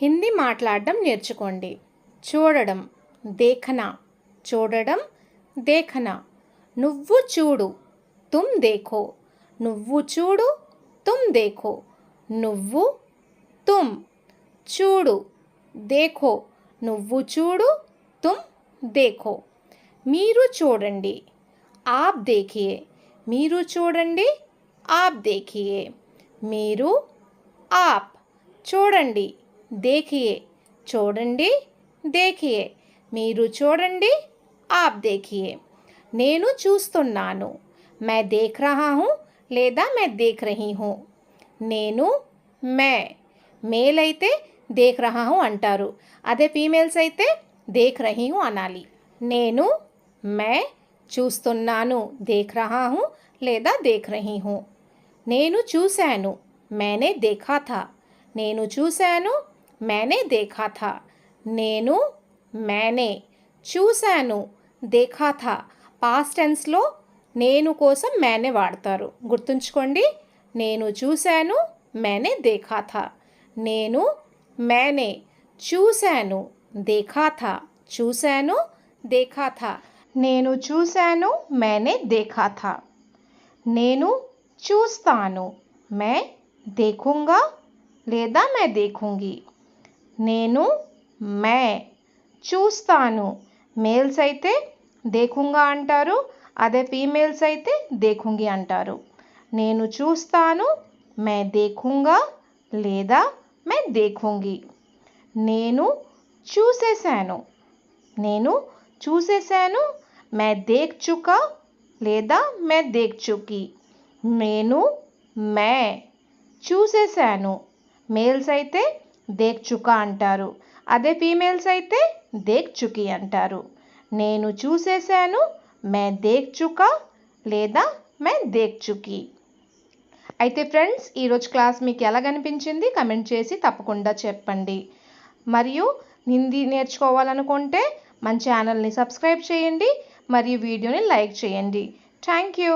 హిందీ మాట్లాడడం నేర్చుకోండి. చూడడం దేఖనా. చూడడం దేఖనా. నువ్వు చూడు తుమ్ దేఖో. నువ్వు చూడు తుమ్ దేఖో. నువ్వు తుమ్. చూడు దేఖో. నువ్వు చూడు తుమ్ దేఖో. మీరు చూడండి ఆప్ దేఖియే. మీరు చూడండి ఆప్ దేఖియే. మీరు ఆప్. చూడండి దేఖియే చూడండి దేఖియే మీరు చూడండి ఆప్ దేఖియే నేను చూస్తున్నాను మే దేఖ్ రహా హూ లేదా మే దేఖ్ రహీ హూ నేను మే మేల్ అయితే దేఖ్ రహా హూ అంటారు। అదే ఫీమేల్స్ అయితే దేఖ్ రహీ హూ అనాలి। నేను మే చూస్తున్నాను దేఖ్ రహా హూ లేదా దేఖ్ రహీ హూ నేను చూశాను మేనే దేఖా థా నేను చూశాను మేనే దేఖా థా నేను మేనే చూశాను దేఖా థా పాస్ట్ టెన్స్లో నేను కోసం మేనే వాడతారు గుర్తుంచుకోండి నేను చూశాను మేనే దేఖా థా నేను మేనే చూశాను దేఖా థా చూశాను దేఖా థా నేను చూశాను మేనే దేఖా థా నేను చూస్తాను మే దేఖుంగా లేదా మే దేఖుంగి నేను మే చూస్తాను. మేల్స్ అయితే దేకుంగా అంటారు అదే ఫీమేల్స్ అయితే దేఖూంగి అంటారు. నేను చూస్తాను మే దేఖుంగా లేదా మే దేఖూంగి. నేను చూసేశాను నేను చూసేశాను మే దేఖ్ చుకా లేదా మే దేఖ్ చుకి నేను మే చూసేశాను. మేల్స్ అయితే దేక్చుక అంటారు. అదే ఫీమేల్స్ అయితే దేక్చుకి అంటారు. నేను చూసేశాను మే దేక్చుక లేదా మే దేక్చుకి అయితే ఫ్రెండ్స్ ఈరోజు క్లాస్ మీకు ఎలా కనిపించింది? కమెంట్ చేసి తప్పకుండా చెప్పండి. మరియు హిందీ నేర్చుకోవాలనుకుంటే మన ఛానల్ని సబ్స్క్రైబ్ చేయండి. మరియు వీడియోని లైక్ చేయండి. Thank you